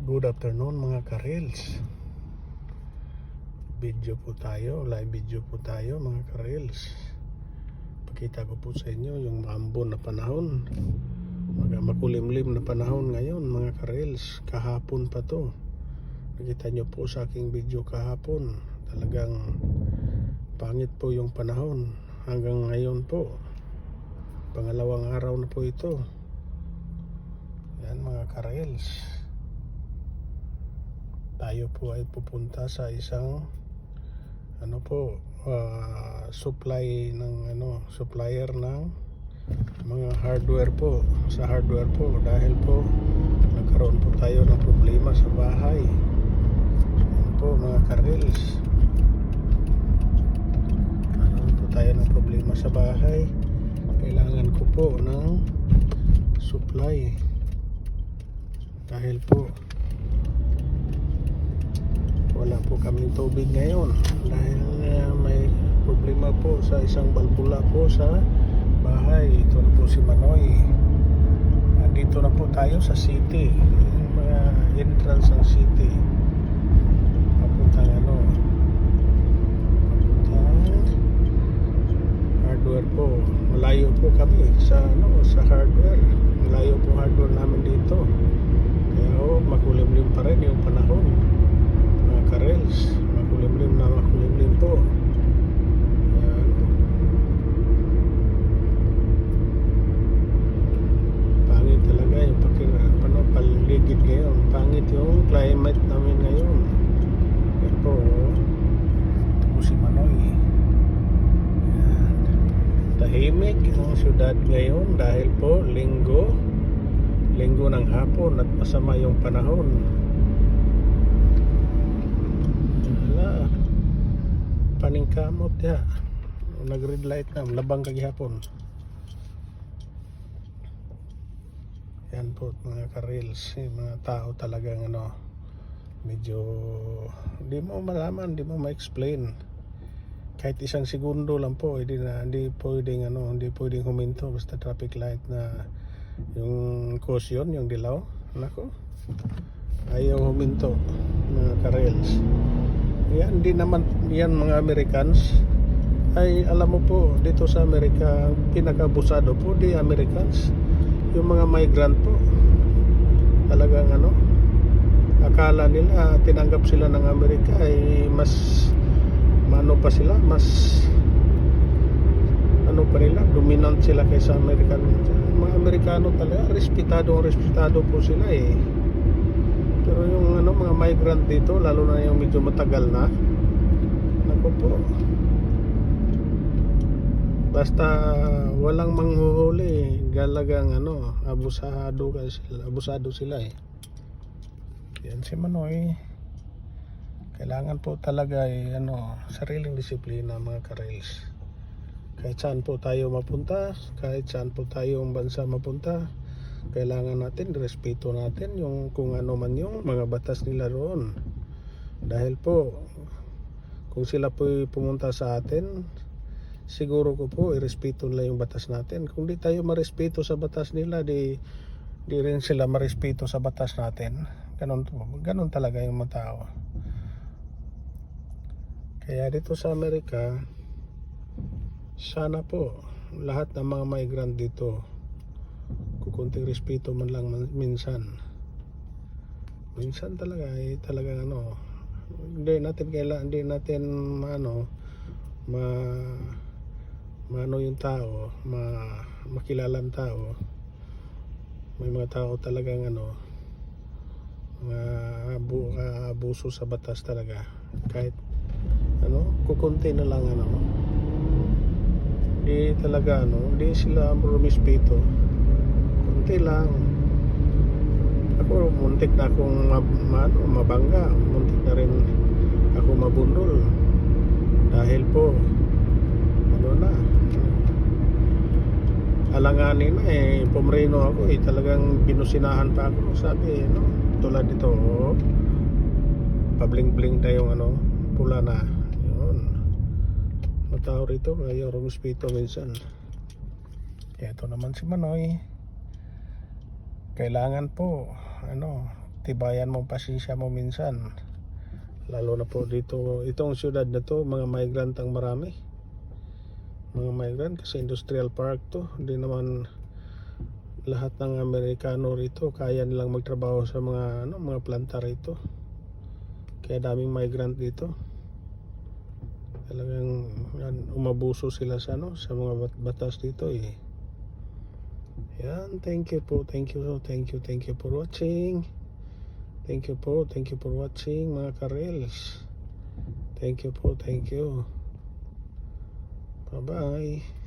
Good afternoon mga karels Video po tayo, live video po tayo mga karels Pakita ko po sa inyo yung maambon na panahon. Mga makulimlim na panahon ngayon mga karels Kahapon pa to. Nakita nyo po sa aking video kahapon. Talagang pangit po yung panahon. Hanggang ngayon po. Pangalawang araw na po ito. Yan mga karels tayo po ay pupunta sa isang ano po ah, supply ng ano supplier ng mga hardware po sa hardware po. Dahil po nagkaroon po tayo ng problema sa bahay. Yan po mga karels nagkaroon po tayo ng problema sa bahay. Kailangan ko po ng supply. Dahil po po kaming tubig ngayon. Dahil uh, may problema po sa isang balbula po sa bahay. Ito na po si Manoy. Nandito na po tayo sa city. Yung mga entrance ng city. Papuntang ano? Papuntang hardware po. Malayo po kami sa ano sa hardware. Malayo po hardware namin dito. Kaya oh, makulimlim pa rin yung panahon mga karels makulimlim na makulimlim po Ayan. pangit talaga yung pakira ano, paligid ngayon. Pangit yung climate namin ngayon. Yan po oh. ito po si Manoy. Ayan. tahimik ang syudad ngayon dahil po linggo. Linggo ng hapon at masama yung panahon wala paningkamot ya. Nag red light na labang kagihapon. Yan po mga karils yung mga tao talagang ano medyo di mo malaman di mo ma-explain. Kahit isang segundo lang po hindi na hindi pwedeng ano hindi pwedeng huminto basta traffic light na yung caution yung dilaw. Nako ayaw huminto mga karels yan di naman yan mga Americans. Ay alam mo po dito sa Amerika pinakabusado po di Americans. Yung mga migrant po talagang ano akala nila tinanggap sila ng Amerika ay mas mano pa sila mas ano pa nila dominant sila kaysa American. Mga Amerikano talaga respetado respetado po sila eh pero yung ano mga migrant dito lalo na yung medyo matagal na nako basta walang manghuhuli galagang ano abusado kasi sila abusado sila eh. Yan si Manoy. Kailangan po talaga eh, ano sariling disiplina mga karels kahit saan po tayo mapunta kahit saan po tayong bansa mapunta kailangan natin respeto natin yung kung ano man yung mga batas nila roon. Dahil po kung sila po pumunta sa atin siguro ko po irespeto nila yung batas natin. Kung di tayo marespeto sa batas nila di di rin sila marespeto sa batas natin. Ganun, ganun talaga yung mga tao. Kaya dito sa Amerika sana po lahat ng mga migrant dito kukunting respeto man lang minsan. Minsan talaga eh, talaga ano hindi natin kailangan hindi natin ano ma maano yung tao ma makilalang tao. May mga tao talagang ano mga abu, abuso sa batas talaga. Kahit ano kukunti na lang ano. Di talaga ano di sila rumispito kunti lang. Ako muntik na akong ma, ma, ano, mabangga. Muntik na rin ako mabundol. Dahil po ano na? Alanganin na eh. Pumreno ako eh. Talagang binusinahan pa ako. Sabi no? Tulad dito oh, pabling bling na yung ano pula na. Yun. Matao rito kaya rumispito minsan. Ito naman si Manoy kailangan po ano pagtibayan mo ang pasensya mo minsan. Lalo na po dito, itong syudad na to, mga migrant ang marami. Mga migrant kasi industrial park to. Hindi naman lahat ng Amerikano rito kaya nilang magtrabaho sa mga ano, mga planta rito. Kaya daming migrant dito. Talagang yan, umabuso sila sa ano, sa mga bat- batas dito eh. Yan, thank you po, thank you, thank you, thank you for watching. Thank you po, thank you for watching mga karels. Thank you po, thank you. Bye-bye.